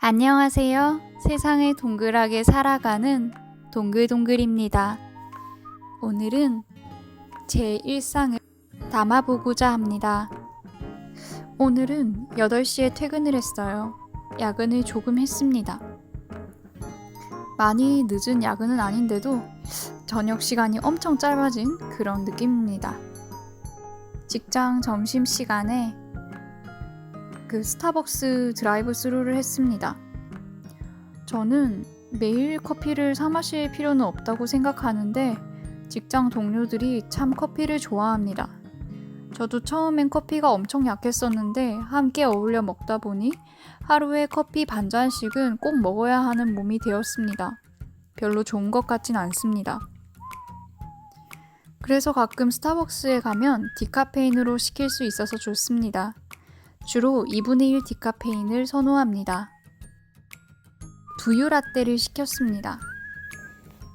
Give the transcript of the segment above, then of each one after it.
안녕하세요. 세상을 동글하게 살아가는 동글동글입니다. 오늘은 제 일상을 담아보고자 합니다. 오늘은 8시에 퇴근을 했어요. 야근을 조금 했습니다. 많이 늦은 야근은 아닌데도 저녁 시간이 엄청 짧아진 그런 느낌입니다. 직장 점심 시간에 그 스타벅스 드라이브 스루를 했습니다. 저는 매일 커피를 사 마실 필요는 없다고 생각하는데 직장 동료들이 참 커피를 좋아합니다. 저도 처음엔 커피가 엄청 약했었는데 함께 어울려 먹다 보니 하루에 커피 반 잔씩은 꼭 먹어야 하는 몸이 되었습니다. 별로 좋은 것 같진 않습니다. 그래서 가끔 스타벅스에 가면 디카페인으로 시킬 수 있어서 좋습니다. 주로 2분의 1 디카페인을 선호합니다. 두유 라떼를 시켰습니다.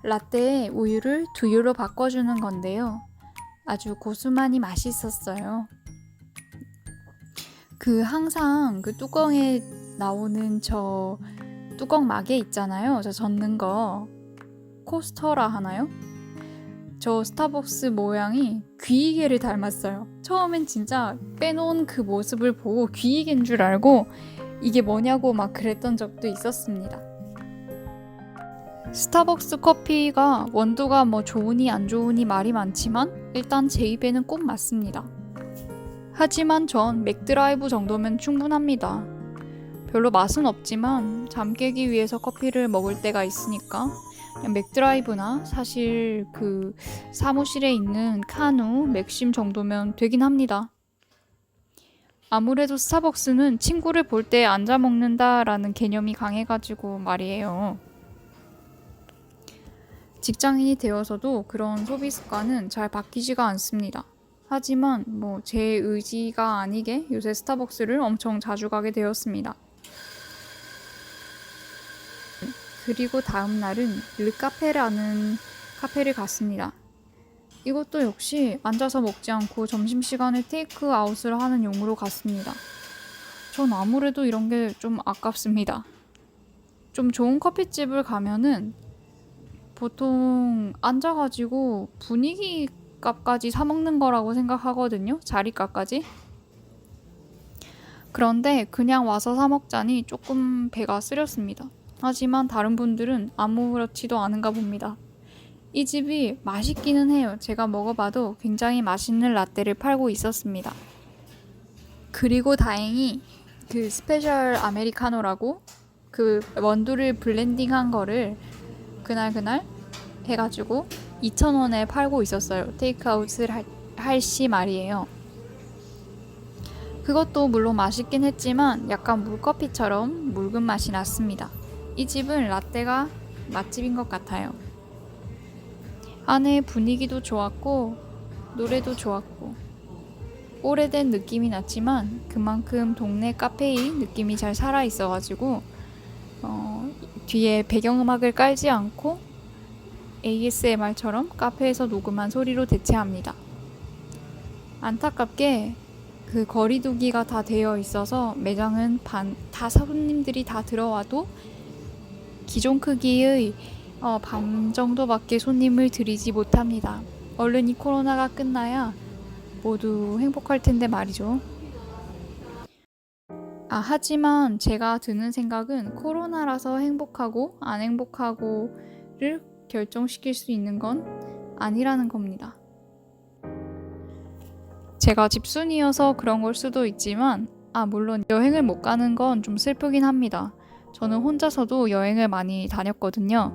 라떼에 우유를 두유로 바꿔주는 건데요. 아주 고수만이 맛있었어요. 그 항상 그 뚜껑에 나오는 저 뚜껑 막에 있잖아요. 저 젓는 거. 코스터라 하나요? 저 스타벅스 모양이 귀이개를 닮았어요. 처음엔 진짜 빼놓은 그 모습을 보고 귀이개인 줄 알고 이게 뭐냐고 막 그랬던 적도 있었습니다. 스타벅스 커피가 원두가 뭐 좋으니 안 좋으니 말이 많지만 일단 제 입에는 꼭 맞습니다. 하지만 전 맥드라이브 정도면 충분합니다. 별로 맛은 없지만 잠 깨기 위해서 커피를 먹을 때가 있으니까 맥드라이브나 사실 그 사무실에 있는 카누, 맥심 정도면 되긴 합니다. 아무래도 스타벅스는 친구를 볼 때 앉아 먹는다라는 개념이 강해가지고 말이에요. 직장인이 되어서도 그런 소비 습관은 잘 바뀌지가 않습니다. 하지만 뭐 제 의지가 아니게 요새 스타벅스를 엄청 자주 가게 되었습니다. 그리고 다음 날은 르카페라는 카페를 갔습니다. 이것도 역시 앉아서 먹지 않고 점심시간에 테이크아웃을 하는 용으로 갔습니다. 전 아무래도 이런 게 좀 아깝습니다. 좀 좋은 커피집을 가면은 보통 앉아가지고 분위기 값까지 사먹는 거라고 생각하거든요. 자리값까지. 그런데 그냥 와서 사먹자니 조금 배가 쓰렸습니다. 하지만 다른 분들은 아무렇지도 않은가 봅니다. 이 집이 맛있기는 해요. 제가 먹어봐도 굉장히 맛있는 라떼를 팔고 있었습니다. 그리고 다행히 그 스페셜 아메리카노라고 그 원두를 블렌딩한 거를 그날 그날 해가지고 2,000원에 팔고 있었어요. 테이크아웃을 할, 할시 말이에요. 그것도 물론 맛있긴 했지만 약간 물커피처럼 묽은 맛이 났습니다. 이 집은 라떼가 맛집인 것 같아요. 안에 분위기도 좋았고, 노래도 좋았고, 오래된 느낌이 났지만 그만큼 동네 카페의 느낌이 잘 살아 있어가지고, 어, 뒤에 배경음악을 깔지 않고 ASMR처럼 카페에서 녹음한 소리로 대체합니다. 안타깝게 그 거리두기가 다 되어 있어서 매장은 반, 다 손님들이 다 들어와도 기존 크기의 어, 반 정도밖에 손님을 들이지 못합니다. 얼른 이 코로나가 끝나야 모두 행복할 텐데 말이죠. 아, 하지만 제가 드는 생각은 코로나라서 행복하고 안 행복하고를 결정시킬 수 있는 건 아니라는 겁니다. 제가 집순이어서 그런 걸 수도 있지만, 아, 물론 여행을 못 가는 건 좀 슬프긴 합니다. 저는 혼자서도 여행을 많이 다녔거든요.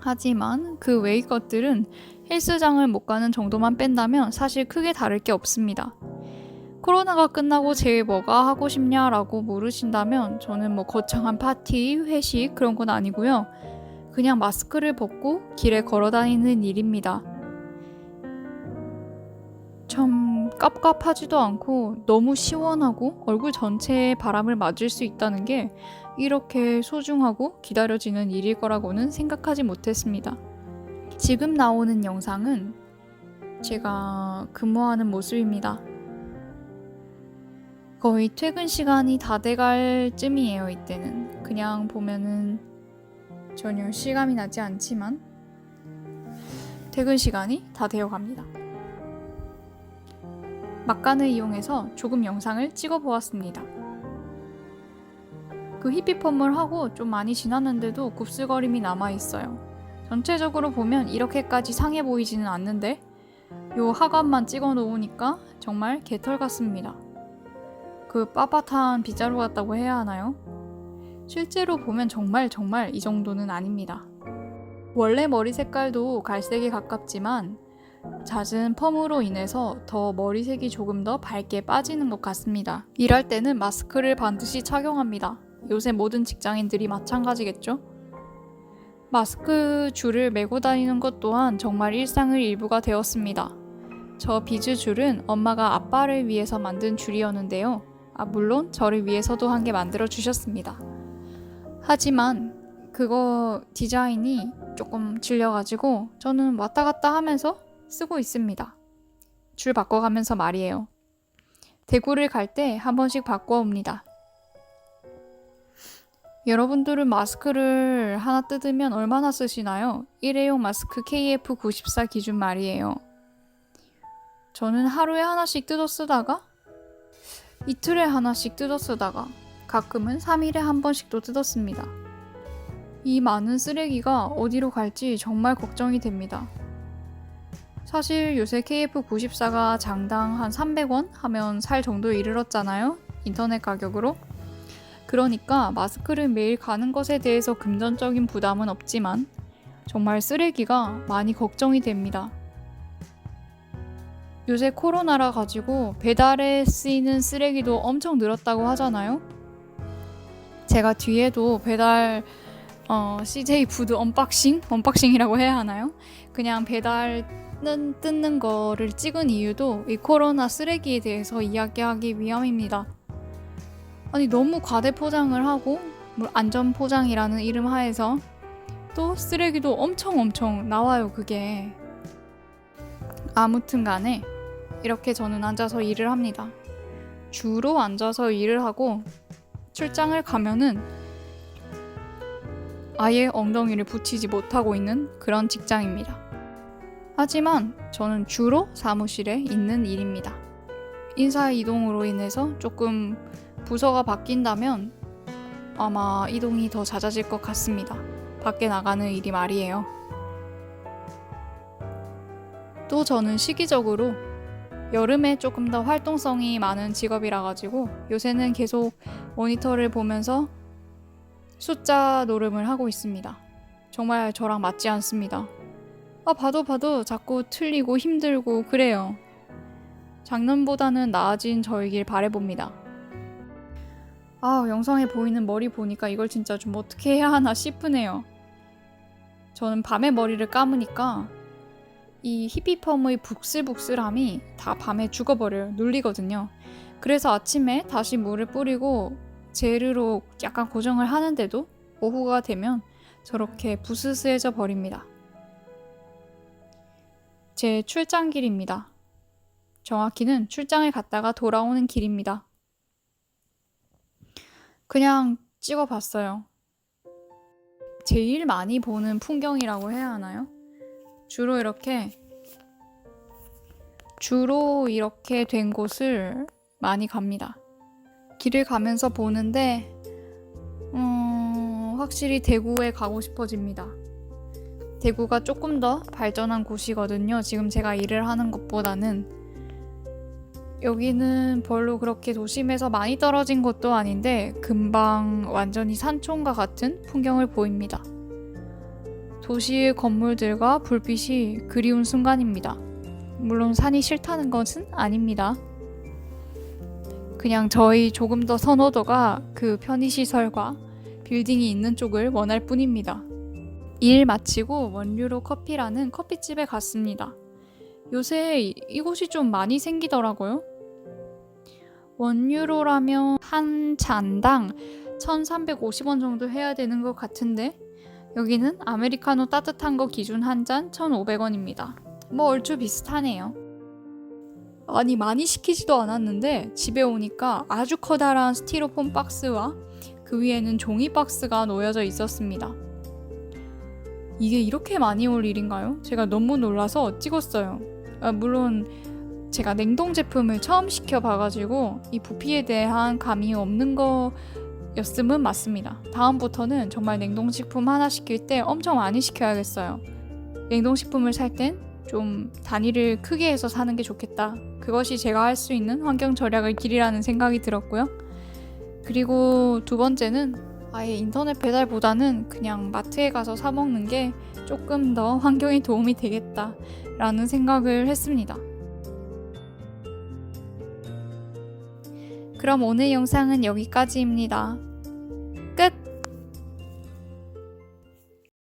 하지만 그 외의 것들은 헬스장을 못 가는 정도만 뺀다면 사실 크게 다를 게 없습니다. 코로나가 끝나고 제일 뭐가 하고 싶냐라고 물으신다면 저는 뭐 거창한 파티, 회식 그런 건 아니고요. 그냥 마스크를 벗고 길에 걸어 다니는 일입니다. 참 깝깝하지도 않고 너무 시원하고 얼굴 전체에 바람을 맞을 수 있다는 게 이렇게 소중하고 기다려지는 일일 거라고는 생각하지 못했습니다. 지금 나오는 영상은 제가 근무하는 모습입니다. 거의 퇴근 시간이 다 돼갈 쯤이에요, 이때는. 그냥 보면은 전혀 실감이 나지 않지만 퇴근 시간이 다 되어 갑니다. 막간을 이용해서 조금 영상을 찍어 보았습니다. 그 히피펌을 하고 좀 많이 지났는데도 굽슬거림이 남아 있어요. 전체적으로 보면 이렇게까지 상해 보이지는 않는데 요 하관만 찍어 놓으니까 정말 개털 같습니다. 그 빳빳한 빗자루 같다고 해야 하나요? 실제로 보면 정말 정말 이 정도는 아닙니다. 원래 머리 색깔도 갈색에 가깝지만 잦은 펌으로 인해서 더 머리색이 조금 더 밝게 빠지는 것 같습니다. 일할 때는 마스크를 반드시 착용합니다. 요새 모든 직장인들이 마찬가지겠죠? 마스크 줄을 메고 다니는 것 또한 정말 일상의 일부가 되었습니다. 저 비즈 줄은 엄마가 아빠를 위해서 만든 줄이었는데요. 아, 물론 저를 위해서도 한 개 만들어 주셨습니다. 하지만 그거 디자인이 조금 질려가지고 저는 왔다 갔다 하면서 쓰고 있습니다. 줄 바꿔가면서 말이에요. 대구를 갈 때 한 번씩 바꿔옵니다. 여러분들은 마스크를 하나 뜯으면 얼마나 쓰시나요? 일회용 마스크 KF94 기준 말이에요. 저는 하루에 하나씩 뜯어 쓰다가 이틀에 하나씩 뜯어 쓰다가 가끔은 3일에 한 번씩도 뜯었습니다. 이 많은 쓰레기가 어디로 갈지 정말 걱정이 됩니다. 사실 요새 KF94가 장당 한 300원 하면 살 정도에 이르렀잖아요. 인터넷 가격으로. 그러니까 마스크를 매일 가는 것에 대해서 금전적인 부담은 없지만 정말 쓰레기가 많이 걱정이 됩니다. 요새 코로나라 가지고 배달에 쓰이는 쓰레기도 엄청 늘었다고 하잖아요. 제가 뒤에도 배달 어, CJ 푸드 언박싱? 언박싱이라고 해야 하나요? 그냥 배달 뜯는, 뜯는 거를 찍은 이유도 이 코로나 쓰레기에 대해서 이야기하기 위함입니다. 아니 너무 과대 포장을 하고 뭐 안전 포장이라는 이름 하에서 또 쓰레기도 엄청 엄청 나와요 그게 아무튼 간에 이렇게 저는 앉아서 일을 합니다 주로 앉아서 일을 하고 출장을 가면은 아예 엉덩이를 붙이지 못하고 있는 그런 직장입니다. 하지만 저는 주로 사무실에 있는 일입니다. 인사 이동으로 인해서 조금 부서가 바뀐다면 아마 이동이 더 잦아질 것 같습니다. 밖에 나가는 일이 말이에요. 또 저는 시기적으로 여름에 조금 더 활동성이 많은 직업이라 가지고 요새는 계속 모니터를 보면서 숫자 노름을 하고 있습니다. 정말 저랑 맞지 않습니다. 아, 봐도 봐도 자꾸 틀리고 힘들고 그래요. 작년보다는 나아진 저이길 바래봅니다. 아, 영상에 보이는 머리 보니까 이걸 진짜 좀 어떻게 해야 하나 싶으네요. 저는 밤에 머리를 감으니까 이 히피펌의 북슬북슬함이 다 밤에 죽어버려요. 눌리거든요. 그래서 아침에 다시 물을 뿌리고 젤으로 약간 고정을 하는데도 오후가 되면 저렇게 부스스해져 버립니다. 제 출장 길입니다. 정확히는 출장을 갔다가 돌아오는 길입니다. 그냥 찍어봤어요. 제일 많이 보는 풍경이라고 해야 하나요? 주로 이렇게 주로 이렇게 된 곳을 많이 갑니다. 길을 가면서 보는데 음, 확실히 대구에 가고 싶어집니다. 대구가 조금 더 발전한 곳이거든요. 지금 제가 일을 하는 것보다는 여기는 별로 그렇게 도심에서 많이 떨어진 것도 아닌데 금방 완전히 산촌과 같은 풍경을 보입니다. 도시의 건물들과 불빛이 그리운 순간입니다. 물론 산이 싫다는 것은 아닙니다. 그냥 저희 조금 더 선호도가 그 편의시설과 빌딩이 있는 쪽을 원할 뿐입니다. 일 마치고 원유로 커피라는 커피집에 갔습니다. 요새 이곳이 좀 많이 생기더라고요. 원유로라면 한 잔당 1,350원 정도 해야 되는 것 같은데 여기는 아메리카노 따뜻한 거 기준 한 잔 1,500원입니다. 뭐 얼추 비슷하네요. 아니 많이 시키지도 않았는데 집에 오니까 아주 커다란 스티로폼 박스와 그 위에는 종이 박스가 놓여져 있었습니다. 이게 이렇게 많이 올 일인가요? 제가 너무 놀라서 찍었어요. 아, 물론 제가 냉동 제품을 처음 시켜 봐가지고 이 부피에 대한 감이 없는 거였음은 맞습니다. 다음부터는 정말 냉동식품 하나 시킬 때 엄청 많이 시켜야겠어요. 냉동식품을 살 땐 좀 단위를 크게 해서 사는 게 좋겠다. 그것이 제가 할 수 있는 환경 절약의 길이라는 생각이 들었고요. 그리고 두 번째는 아예 인터넷 배달보다는 그냥 마트에 가서 사 먹는 게 조금 더 환경에 도움이 되겠다라는 생각을 했습니다. 그럼 오늘 영상은 여기까지입니다.